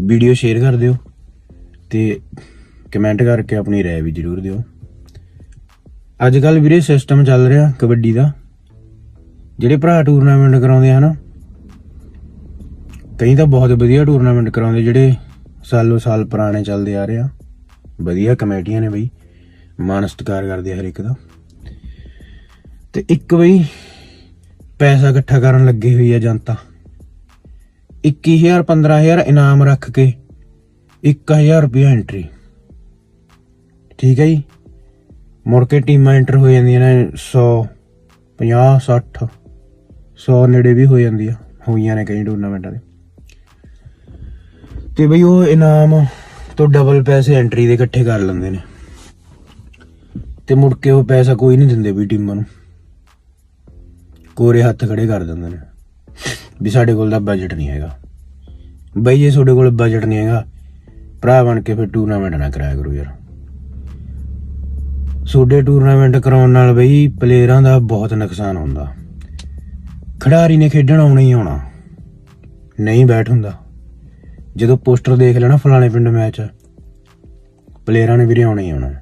Video share ਕਰ ਦਿਓ ਤੇ ਕਮੈਂਟ ਕਰਕੇ ਆਪਣੀ ਰਾਏ ਵੀ ਜ਼ਰੂਰ ਦਿਓ। ਅੱਜ ਕੱਲ ਵੀਰੇ ਸਿਸਟਮ ਚੱਲ ਰਿਹਾ ਕਬੱਡੀ ਦਾ। ਜਿਹੜੇ ਭਰਾ ਟੂਰਨਾਮੈਂਟ ਕਰਾਉਂਦੇ ਆ ਨਾ, ਕਈ ਤਾਂ ਬਹੁਤ ਵਧੀਆ ਟੂਰਨਾਮੈਂਟ ਕਰਾਉਂਦੇ, ਜਿਹੜੇ ਸਾਲੋ ਸਾਲ ਪੁਰਾਣੇ ਚੱਲਦੇ ਆ ਰਹੇ ਆ। ਵਧੀਆ ਕਮੇਟੀਆਂ ਨੇ ਬਈ ਮਾਣ ਸਤਿਕਾਰ ਕਰਦੇ ਹਰ ਇੱਕ ਦਾ। ਤੇ ਇੱਕ ਬਈ ਪੈਸਾ ਇਕੱਠਾ ਕਰਨ ਲੱਗੀ ਹੋਈ ਆ ਜਨਤਾ। 21000 15000 ਇਨਾਮ ਰੱਖ ਕੇ 1000 ਰੁਪਏ ਐਂਟਰੀ ਠੀਕ ਹੈ ਜੀ? ਮੁੜ ਕੇ ਟੀਮਾਂ ਐਂਟਰ ਹੋ ਜਾਂਦੀਆਂ ਨੇ 100 50 60 100 ਨੇੜੇ ਵੀ ਹੋ ਜਾਂਦੀ ਆ, ਹੋਈਆਂ ਨੇ ਕਈ ਟੂਰਨਾਮੈਂਟਾਂ ਦੇ। ਤੇ ਬਈ ਉਹ ਇਨਾਮ ਤੋਂ ਡਬਲ ਪੈਸੇ ਐਂਟਰੀ ਦੇ ਇਕੱਠੇ ਕਰ ਲੈਂਦੇ ਨੇ। ਤੇ ਮੁੜ ਕੇ ਉਹ ਪੈਸਾ ਕੋਈ ਨਹੀਂ ਦਿੰਦੇ ਵੀ ਟੀਮਾਂ ਨੂੰ। ਕੋਰੇ ਹੱਥ ਖੜੇ ਕਰ ਦਿੰਦੇ ਨੇ। ਵੀ ਸਾਡੇ ਕੋਲ ਤਾਂ ਬਜਟ ਨਹੀਂ ਹੈਗਾ। ਬਈ ਜੇ ਤੁਹਾਡੇ ਕੋਲ ਬਜਟ ਨਹੀਂ ਹੈਗਾ, ਭਰਾ ਬਣ ਕੇ ਫਿਰ ਟੂਰਨਾਮੈਂਟ ਨਾ ਕਰਾਇਆ ਕਰੋ ਯਾਰ। ਤੁਹਾਡੇ ਟੂਰਨਾਮੈਂਟ ਕਰਾਉਣ ਨਾਲ ਬਈ ਪਲੇਅਰਾਂ ਦਾ ਬਹੁਤ ਨੁਕਸਾਨ ਹੁੰਦਾ। ਖਿਡਾਰੀ ਨੇ ਖੇਡਣ ਆਉਣਾ ਹੀ ਆਉਣਾ। ਨਹੀਂ ਬੈਠ ਹੁੰਦਾ। ਜਦੋਂ ਪੋਸਟਰ ਦੇਖ ਲੈਣਾ ਫਲਾਣੇ ਪਿੰਡ ਮੈਚ ਪਲੇਅਰਾਂ ਨੇ ਵੀਰੇ ਆਉਣਾ ਹੀ ਆਉਣਾ।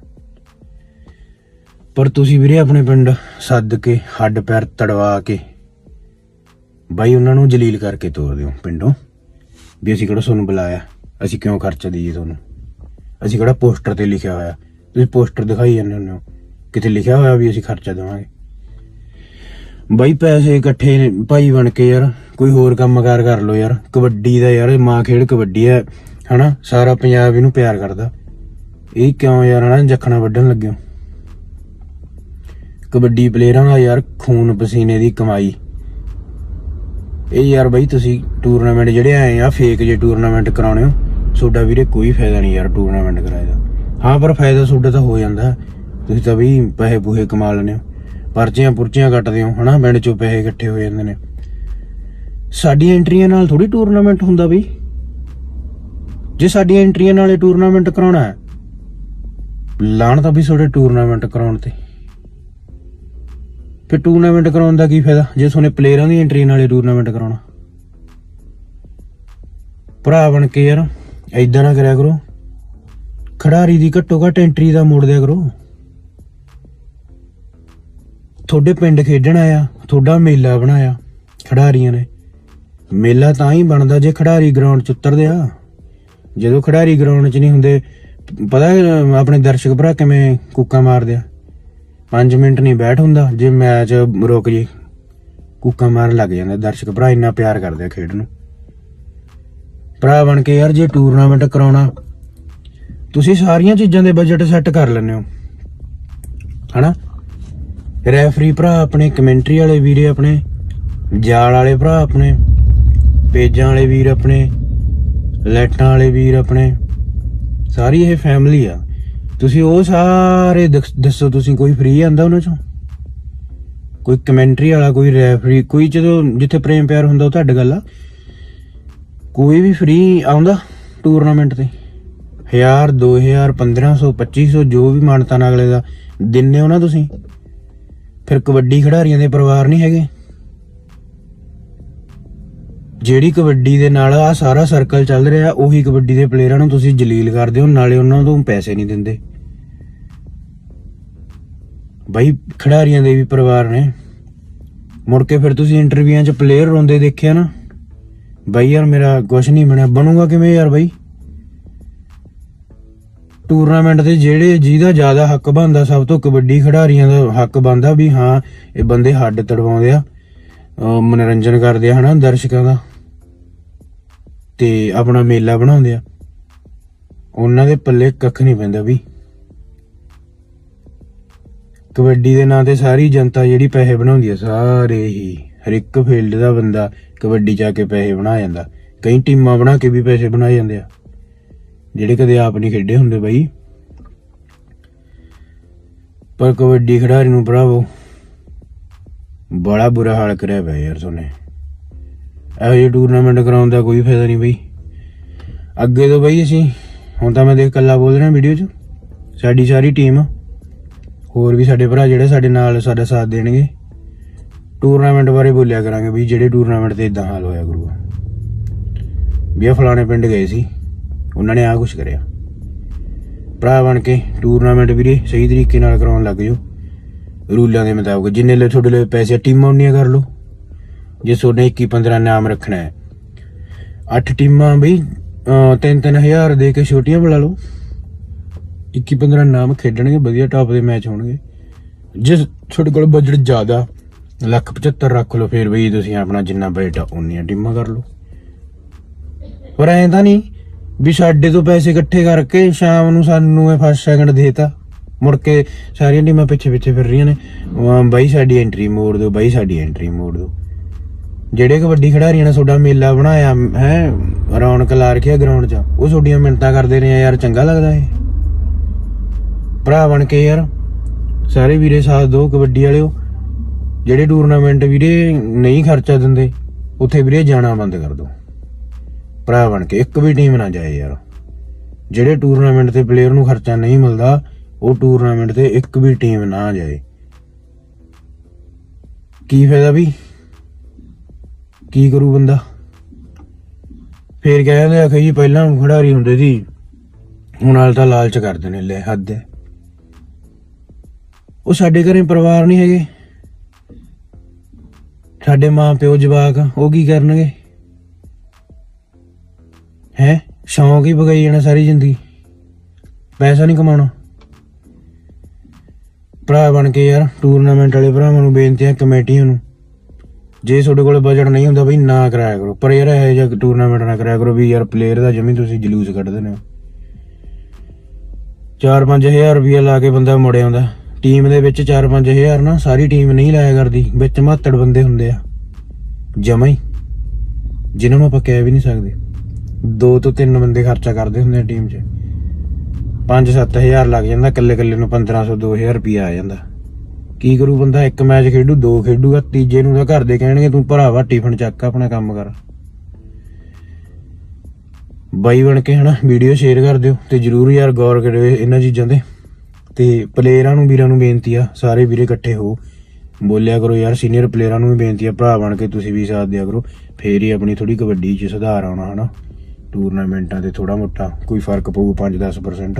ਪਰ ਤੁਸੀਂ ਵੀਰੇ ਆਪਣੇ ਪਿੰਡ ਸੱਦ ਕੇ, ਹੱਡ ਪੈਰ ਤੜਵਾ ਕੇ, ਬਾਈ ਉਹਨਾਂ ਨੂੰ ਜਲੀਲ ਕਰਕੇ ਤੋਰ ਦਿਓ ਪਿੰਡੋਂ, ਵੀ ਅਸੀਂ ਕਿਹੜਾ ਤੁਹਾਨੂੰ ਬੁਲਾਇਆ, ਅਸੀਂ ਕਿਉਂ ਖਰਚਾ ਦਈਏ ਤੁਹਾਨੂੰ? ਅਸੀਂ ਕਿਹੜਾ ਪੋਸਟਰ ਤੇ ਲਿਖਿਆ ਹੋਇਆ? ਤੁਸੀਂ ਪੋਸਟਰ ਦਿਖਾਈ ਜਾਂਦੇ ਹੁੰਦੇ ਹੋ। ਕਿਤੇ ਲਿਖਿਆ ਹੋਇਆ ਵੀ ਅਸੀਂ ਖਰਚਾ ਦੇਵਾਂਗੇ? ਬਾਈ ਪੈਸੇ ਇਕੱਠੇ ਭਾਈ ਬਣ ਕੇ ਯਾਰ, ਕੋਈ ਹੋਰ ਕੰਮਕਾਰ ਕਰ ਲਓ ਯਾਰ, ਕਬੱਡੀ ਦਾ ਯਾਰ, ਮਾਂ ਖੇਡ ਕਬੱਡੀ ਹੈ, ਹਨਾ? ਸਾਰਾ ਪੰਜਾਬ ਇਹਨੂੰ ਪਿਆਰ ਕਰਦਾ। ਇਹ ਕਿਉਂ ਯਾਰ, ਹਨਾ? ਜੱਖਣਾ ਵੱਢਣ ਲੱਗਿਓ। ਕਬੱਡੀ ਪਲੇਅਰਾਂ ਦਾ ਯਾਰ ਖੂਨ ਪਸੀਨੇ ਦੀ ਕਮਾਈ। ਇਹ ਯਾਰ ਬਈ ਤੁਸੀਂ ਟੂਰਨਾਮੈਂਟ ਜਿਹੜੇ ਆਏ ਆ ਫੇਕ ਜੇ ਟੂਰਨਾਮੈਂਟ ਕਰਾਉਣੇ ਹੋ ਤੁਹਾਡਾ ਵੀਰੇ ਕੋਈ ਫਾਇਦਾ ਨਹੀਂ ਯਾਰ ਟੂਰਨਾਮੈਂਟ ਕਰਾਏ ਦਾ। ਹਾਂ, ਪਰ ਫਾਇਦਾ ਤੁਹਾਡਾ ਤਾਂ ਹੋ ਜਾਂਦਾ। ਤੁਸੀਂ ਤਾਂ ਵੀ ਪੈਸੇ ਪੂਹੇ ਕਮਾ ਲੈਂਦੇ ਹੋ, ਪਰਚੀਆਂ ਪੁਰਚੀਆਂ ਕੱਟਦੇ ਹੋ, ਹਨਾ? ਪਿੰਡ ਚੋਂ ਪੈਸੇ ਇਕੱਠੇ ਹੋ ਜਾਂਦੇ ਨੇ। ਸਾਡੀਆਂ ਐਂਟਰੀਆਂ ਨਾਲ ਥੋੜੀ ਟੂਰਨਾਮੈਂਟ ਹੁੰਦਾ ਬਈ। ਜੇ ਸਾਡੀਆਂ ਐਂਟਰੀਆਂ ਨਾਲ ਇਹ ਟੂਰਨਾਮੈਂਟ ਕਰਾਉਣਾ ਹੈ ਲਾਣ ਤਾਂ ਵੀ ਤੁਹਾਡੇ ਟੂਰਨਾਮੈਂਟ ਕਰਾਉਣ ਤੇ। ਫਿਰ ਟੂਰਨਾਮੈਂਟ ਕਰਾਉਣ ਦਾ ਕੀ ਫਾਇਦਾ? ਜੇ ਤੁਹਾਨੇ ਪਲੇਅਰਾਂ ਦੀ ਐਂਟਰੀ ਨਾਲੇ ਟੂਰਨਾਮੈਂਟ ਕਰਾਉਣਾ। ਭਰਾ ਬਣ ਕੇ ਯਾਰ ਐਦਾਂ ਨਾ ਕਰਿਆ ਕਰੋ। ਖਿਡਾਰੀ ਦੀ ਘੱਟੋ ਘੱਟ ਐਂਟਰੀ ਦਾ ਮੋੜ ਦਿਆ ਕਰੋ। ਤੁਹਾਡੇ ਪਿੰਡ ਖੇਡਣ ਆਇਆ, ਤੁਹਾਡਾ ਮੇਲਾ ਬਣਾਇਆ, ਖਿਡਾਰੀਆਂ ਨੇ। ਮੇਲਾ ਤਾਂ ਹੀ ਬਣਦਾ ਜੇ ਖਿਡਾਰੀ ਗਰਾਊਂਡ 'ਚ ਉਤਰਦੇ ਆ। ਜਦੋਂ ਖਿਡਾਰੀ ਗਰਾਊਂਡ 'ਚ ਨਹੀਂ ਹੁੰਦੇ, ਪਤਾ ਆਪਣੇ ਦਰਸ਼ਕ ਭਰਾ ਕਿਵੇਂ ਕੁੱਕਾ ਮਾਰਦੇ ਆ? 5 ਮਿੰਟ ਨਹੀਂ ਬੈਠ ਹੁੰਦਾ, ਜੇ ਮੈਚ ਰੁਕ ਜੇ। ਕੁੱਕਾ ਮਾਰਨ ਲੱਗ ਜਾਂਦੇ, ਦਰਸ਼ਕ ਭਰਾ ਇੰਨਾ ਪਿਆਰ ਕਰਦੇ ਆ ਖੇਡ ਨੂੰ। ਭਰਾ ਬਣ ਕੇ ਯਾਰ, ਜੇ ਟੂਰਨਾਮੈਂਟ ਕਰਾਉਣਾ, ਤੁਸੀਂ ਸਾਰੀਆਂ ਚੀਜ਼ਾਂ ਦੇ ਬਜਟ ਸੈੱਟ ਕਰ ਲੈਂਦੇ ਹੋ। ਹਨਾ? ਰੈਫਰੀ ਭਰਾ ਆਪਣੇ ਕਮੈਂਟਰੀ ਵਾਲੇ ਵੀਰੇ ਆਪਣੇ, ਜਾਲ ਵਾਲੇ ਭਰਾ ਆਪਣੇ, ਪੇਜਾਂ ਵਾਲੇ ਵੀਰ ਆਪਣੇ ਲੈਟਾਂ ਵਾਲੇ ਵੀਰ ਆਪਣੇ, ਸਾਰੀ ਇਹ ਫੈਮਿਲੀ ਆ। ਤੁਸੀਂ ਉਹ ਸਾਰੇ ਦੱਸੋ, ਤੁਸੀਂ ਕੋਈ ਫ੍ਰੀ ਆਂਦਾ ਉਹਨਾਂ ਚੋਂ? ਕੋਈ ਕਮੈਂਟਰੀ ਵਾਲਾ, ਕੋਈ ਰੈਫਰੀ ਕੋਈ ਜਦੋਂ ਜਿੱਥੇ ਪ੍ਰੇਮ ਪਿਆਰ ਹੁੰਦਾ ਉਹ ਤੁਹਾਡੀ ਗੱਲ ਆ? ਕੋਈ ਵੀ ਫ੍ਰੀ ਆਉਂਦਾ ਟੂਰਨਾਮੈਂਟ ਤੇ? 1000 2000 1500 2500 ਜੋ ਵੀ ਮਾਨਤਾ ਨਾਲ ਅਗਲੇ ਦਾ, ਦਿੰਨੇ ਹੋ ਨਾ ਤੁਸੀਂ? ਫਿਰ ਕਬੱਡੀ ਖਿਡਾਰੀਆਂ ਦੇ ਪਰਿਵਾਰ ਨਹੀਂ ਹੈਗੇ? ਜਿਹੜੀ ਕਬੱਡੀ ਦੇ ਨਾਲ ਆ ਸਾਰਾ ਸਰਕਲ ਚੱਲ ਰਿਹਾ, ਉਹੀ ਕਬੱਡੀ ਦੇ ਪਲੇਅਰਾਂ ਨੂੰ ਤੁਸੀਂ ਜਲੀਲ ਕਰਦੇ ਹੋ, ਨਾਲੇ ਉਹਨਾਂ ਤੋਂ ਪੈਸੇ ਨਹੀਂ ਦਿੰਦੇ। ਬਾਈ, ਖਿਡਾਰੀਆਂ ਦੇ ਵੀ ਪਰਿਵਾਰ ਨੇ। ਮੁੜ ਕੇ ਫਿਰ ਤੁਸੀਂ ਇੰਟਰਵਿਊਆਂ 'ਚ ਪਲੇਅਰ ਰੋਂਦੇ ਦੇਖਿਆ ਨਾ। ਬਾਈ ਯਾਰ, ਮੇਰਾ ਕੁਝ ਨਹੀਂ ਬਣਿਆ। ਬਣੂਗਾ ਕਿਵੇਂ ਯਾਰ ਬਾਈ? ਟੂਰਨਾਮੈਂਟ ਤੇ ਜਿਹੜੇ ਜਿਹਦਾ ਜ਼ਿਆਦਾ ਹੱਕ ਬਣਦਾ, ਸਭ ਤੋਂ ਕਬੱਡੀ ਖਿਡਾਰੀਆਂ ਦਾ ਹੱਕ ਬਣਦਾ ਵੀ ਹਾਂ, ਇਹ ਬੰਦੇ ਹੱਡ ਤੜਵਾਉਂਦੇ ਆ। ਮਨੋਰੰਜਨ ਕਰਦੇ ਆ, ਹਨਾ, ਦਰਸ਼ਕਾਂ ਦਾ। ਤੇ ਆਪਣਾ ਮੇਲਾ ਬਣਾਉਂਦੇ ਆ। ਉਹਨਾਂ ਦੇ ਪੱਲੇ ਕੱਖ ਨਹੀਂ ਪੈਂਦਾ ਵੀ। ਕਬੱਡੀ ਦੇ ਨਾਂ ਤੇ ਸਾਰੀ ਜਨਤਾ ਜਿਹੜੀ ਪੈਸੇ ਬਣਾਉਂਦੀ ਆ, ਸਾਰੇ ਹੀ ਹਰ ਇੱਕ ਫੀਲਡ ਦਾ ਬੰਦਾ ਕਬੱਡੀ ਜਾ ਕੇ ਪੈਸੇ ਬਣਾ ਜਾਂਦਾ। ਕਈ ਟੀਮਾਂ ਬਣਾ ਕੇ ਵੀ ਪੈਸੇ ਬਣਾਏ ਜਾਂਦੇ ਆ। ਜਿਹੜੇ ਕਦੇ ਆਪ ਨਹੀਂ ਖੇਡੇ ਹੁੰਦੇ ਬਾਈ। ਪਰ ਕਬੱਡੀ ਖਿਡਾਰੀ ਨੂੰ ਭਰਾਵੋ ਬੜਾ ਬੁਰਾ ਹਾਲ ਕਰਿਆ ਪਿਆ ਯਾਰ ਸੋਨੇ। ਇਹੋ ਜਿਹੇ ਟੂਰਨਾਮੈਂਟ ਕਰਾਉਣ ਦਾ ਕੋਈ ਫਾਇਦਾ ਨਹੀਂ ਬਈ। ਅੱਗੇ ਤੋਂ ਬਈ ਅਸੀਂ, ਹੁਣ ਤਾਂ ਮੈਂ ਦੇਖ ਕੱਲਾ ਬੋਲ ਰਿਹਾ ਵੀਡੀਓ 'ਚ। ਸਾਡੀ ਸਾਰੀ ਟੀਮ ਹੋਰ ਵੀ ਸਾਡੇ ਭਰਾ ਜਿਹੜੇ ਸਾਡੇ ਨਾਲ ਸਾਡਾ ਸਾਥ ਦੇਣਗੇ ਟੂਰਨਾਮੈਂਟ ਬਾਰੇ ਬੋਲਿਆ ਕਰਾਂਗੇ ਵੀ ਜਿਹੜੇ ਟੂਰਨਾਮੈਂਟ ਤੇ ਇਦਾਂ ਹਾਲ ਹੋਇਆ ਗੁਰੂ ਵੀ ਇਹ ਫਲਾਣੇ ਪਿੰਡ ਗਏ ਸੀ, ਉਹਨਾਂ ਨੇ ਆ ਕੁਝ ਕਰਿਆ। ਭਰਾ ਬਣ ਕੇ ਟੂਰਨਾਮੈਂਟ ਵੀਰੇ ਸਹੀ ਤਰੀਕੇ ਨਾਲ ਕਰਾਉਣ ਲੱਗ ਜਾਓ। ਰੂਲਾਂ ਦੇ ਮੁਤਾਬਕ ਜਿੰਨੇ ਲਈ ਤੁਹਾਡੇ ਲਈ ਪੈਸੇ ਟੀਮਾਂ ਉਨੀਆਂ ਕਰ ਲਓ। ਜੇ ਤੁਹਾਡੇ 21 15 ਨਾਮ ਰੱਖਣਾ ਹੈ। ਅੱਠ ਟੀਮਾਂ ਬਈ 3-3000 ਦੇ ਕੇ ਛੋਟੀਆਂ ਬੁਲਾ ਲਓ। 21 15 ਨਾਮ ਖੇਡਣਗੇ, ਵਧੀਆ ਟਾਪ ਦੇ ਮੈਚ ਹੋਣਗੇ। ਜੇ ਤੁਹਾਡੇ ਕੋਲ ਬਜਟ ਜ਼ਿਆਦਾ, ਲੱਖ 75 ਰੱਖ ਲਓ, ਫਿਰ ਬਈ ਤੁਸੀਂ ਆਪਣਾ ਜਿੰਨਾ ਬਜਟ ਆ, ਉਨੀਆਂ ਟੀਮਾਂ ਕਰ ਲਓ। ਪਰ ਐਂ ਤਾਂ ਨਹੀਂ ਵੀ ਸਾਡੇ ਤੋਂ ਪੈਸੇ ਇਕੱਠੇ ਕਰਕੇ ਸ਼ਾਮ ਨੂੰ ਸਾਨੂੰ ਇਹ ਫਸਟ ਸੈਕਿੰਡ ਦੇਤਾ। ਮੁੜ ਕੇ ਸਾਰੀਆਂ ਟੀਮਾਂ ਪਿੱਛੇ ਪਿੱਛੇ ਫਿਰ ਰਹੀਆਂ ਨੇ। ਬਾਈ ਸਾਡੀ ਐਂਟਰੀ ਮੋੜ ਦਿਓ, ਬਾਈ ਸਾਡੀ ਐਂਟਰੀ ਮੋੜ ਦਿਓ। ਜਿਹੜੇ ਕਬੱਡੀ ਖਿਡਾਰੀਆਂ ਨੇ ਤੁਹਾਡਾ ਮੇਲਾ ਬਣਾਇਆ, ਹੈ, ਰੌਣਕ ਲਾ ਰੱਖਿਆ ਗਰਾਊਂਡ 'ਚ, ਉਹ ਤੁਹਾਡੀਆਂ ਮਿੰਟਾਂ ਕਰਦੇ ਨੇ ਯਾਰ, ਚੰਗਾ ਲੱਗਦਾ ਇਹ। ਭਰਾ ਬਣ ਕੇ ਯਾਰ। ਸਾਰੇ ਵੀਰੇ ਸਾਥ ਦਿਓ, ਕਬੱਡੀ ਵਾਲਿਓ। ਜਿਹੜੇ ਟੂਰਨਾਮੈਂਟ ਵੀਰੇ ਨਹੀਂ ਖਰਚਾ ਦਿੰਦੇ, ਉੱਥੇ ਵੀਰੇ ਜਾਣਾ ਬੰਦ ਕਰ ਦਿਓ। ਭਰਾ ਬਣ ਕੇ, ਇੱਕ ਵੀ ਟੀਮ ਨਾ ਜਾਏ ਯਾਰ। ਜਿਹੜੇ ਟੂਰਨਾਮੈਂਟ ਤੇ ਪਲੇਅਰ ਨੂੰ ਖਰਚਾ ਨਹੀਂ ਮਿਲਦਾ, ਉਹ ਟੂਰਨਾਮੈਂਟ ਤੇ ਇੱਕ ਵੀ ਟੀਮ ਨਾ ਜਾਏ। ਕੀ ਫਾਇਦਾ ਵੀ ਕੀ ਕਰੂ ਬੰਦਾ? ਫੇਰ ਕਹਿੰਦੇ ਆ ਕਿ ਜੀ, ਪਹਿਲਾਂ ਖਿਡਾਰੀ ਹੁੰਦੇ ਸੀ, ਹੁਣ ਨਾਲ ਤਾਂ ਲਾਲਚ ਕਰਦੇ ਨੇ, ਲੈ ਹੱਦ ਹੈ। ਉਹ ਸਾਡੇ ਘਰੇ ਪਰਿਵਾਰ ਨਹੀਂ ਹੈਗੇ। ਸਾਡੇ ਮਾਂ ਪਿਓ ਜਵਾਕ, ਉਹ ਕੀ ਕਰਨਗੇ? ਹੈ? ਸ਼ੌਂਕ ਹੀ ਬਗਾਈ ਜਾਣਾ ਸਾਰੀ ਜ਼ਿੰਦਗੀ। ਪੈਸਾ ਨਹੀਂ ਕਮਾਉਣਾ। ਭਰਾ ਬਣ ਕੇ ਯਾਰ ਟੂਰਨਾਮੈਂਟ ਵਾਲੇ ਭਰਾਵਾਂ ਨੂੰ ਬੇਨਤੀ ਹੈ ਕਮੇਟੀਆਂ ਨੂੰ। ਜੇ ਤੁਹਾਡੇ ਕੋਲ ਬਜਟ ਨਹੀਂ ਹੁੰਦਾ ਬਈ, ਨਾ ਕਰਾਇਆ ਕਰੋ। ਪਰ ਯਾਰ ਇਹ ਜਿਹਾ ਟੂਰਨਾਮੈਂਟ ਨਾ ਕਰਾਇਆ ਕਰੋ ਵੀ ਯਾਰ ਪਲੇਅਰ ਦਾ ਜਮੀ ਤੁਸੀਂ ਜਲੂਸ ਕੱਢ ਕੱਢਦੇ ਨੇ 4-5000 ਰੁਪਏ ਲਾ ਕੇ ਬੰਦਾ ਮੁੜ ਆਉਂਦਾ। ਟੀਮ ਦੇ ਵਿੱਚ 4-5000 ਨਾ, ਸਾਰੀ ਟੀਮ ਨਹੀਂ ਲਾਇਆ ਕਰਦੀ। ਵਿੱਚ ਮਾਤੜ ਬੰਦੇ ਹੁੰਦੇ ਆ। ਜਮਾ ਹੀ। ਜਿਨ੍ਹਾਂ ਨੂੰ ਆਪਾਂ ਕਹਿ ਵੀ ਨਹੀਂ ਸਕਦੇ। ਦੋ ਤੋਂ ਤਿੰਨ ਬੰਦੇ ਖਰਚਾ ਕਰਦੇ ਹੁੰਦੇ ਆ ਟੀਮ 'ਚ। 5-7000 ਲੱਗ ਜਾਂਦਾ ਕੱਲੇ ਕੱਲੇ ਨੂੰ 1500 2000 ਰੁਪਏ ਆ ਜਾਂਦਾ। ਕੀ ਕਰੂ ਬੰਦਾ? ਇੱਕ ਮੈਚ ਖੇਡੂ, ਦੋ ਖੇਡੂਗਾ, ਤੀਜੇ ਨੂੰ ਤਾਂ ਘਰ ਦੇ ਕਹਿਣਗੇ, ਤੂੰ ਭਰਾਵਾ ਟਿਫਨ ਚੱਕ, ਆਪਣਾ ਕੰਮ ਕਰ। ਬਾਈ ਬਣ ਕੇ ਹਨਾ, ਵੀਡੀਓ ਸ਼ੇਅਰ ਕਰ ਦਿਓ ਤੇ ਜਰੂਰ ਯਾਰ ਗੌਰ ਕਰਿਓ ਇਹਨਾਂ ਚੀਜ਼ਾਂ ਤੇ। ਤੇ ਪਲੇਅਰਾਂ ਨੂੰ, ਵੀਰਾਂ ਨੂੰ ਬੇਨਤੀ ਆ, ਸਾਰੇ ਵੀਰੇ ਇਕੱਠੇ ਹੋ। ਬੋਲਿਆ ਕਰੋ ਯਾਰ ਸੀਨੀਅਰ ਪਲੇਅਰਾਂ ਨੂੰ ਵੀ ਬੇਨਤੀ ਆ, ਭਰਾ ਬਣ ਕੇ ਤੁਸੀਂ ਵੀ ਸਾਥ ਦਿਆ ਕਰੋ। ਫੇਰ ਹੀ ਆਪਣੀ ਥੋੜੀ ਕਬੱਡੀ 'ਚ ਸੁਧਾਰ ਆਉਣਾ, ਹਨਾ? ਟੂਰਨਾਮੈਂਟਾਂ ਤੇ ਥੋੜਾ ਮੋਟਾ, ਕੋਈ ਫ਼ਰਕ ਪਊ 5-10%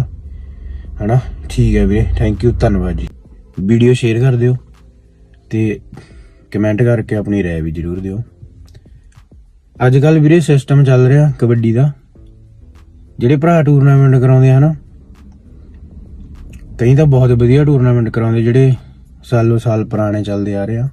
ਹਨਾ? ਠੀਕ ਹੈ ਵੀਰੇ ਥੈਂਕ ਯੂ ਧੰਨਵਾਦ ਜੀ। ਵੀਡੀਓ ਸ਼ੇਅਰ ਕਰ ਦਿਓ ਤੇ ਕਮੈਂਟ ਕਰਕੇ ਆਪਣੀ ਰਾਏ ਵੀ ਜਰੂਰ ਦਿਓ। ਅੱਜ ਕੱਲ ਵੀਰੇ ਸਿਸਟਮ ਚੱਲ ਰਿਹਾ ਕਬੱਡੀ ਦਾ। ਜਿਹੜੇ ਭਰਾ ਟੂਰਨਾਮੈਂਟ ਕਰਾਉਂਦੇ ਆ, ਹਨਾ? ਕਈ ਤਾਂ ਬਹੁਤ ਵਧੀਆ ਟੂਰਨਾਮੈਂਟ ਕਰਾਉਂਦੇ ਜਿਹੜੇ ਸਾਲੋ ਸਾਲ ਪੁਰਾਣੇ ਚੱਲਦੇ ਆ ਰਹੇ ਆ।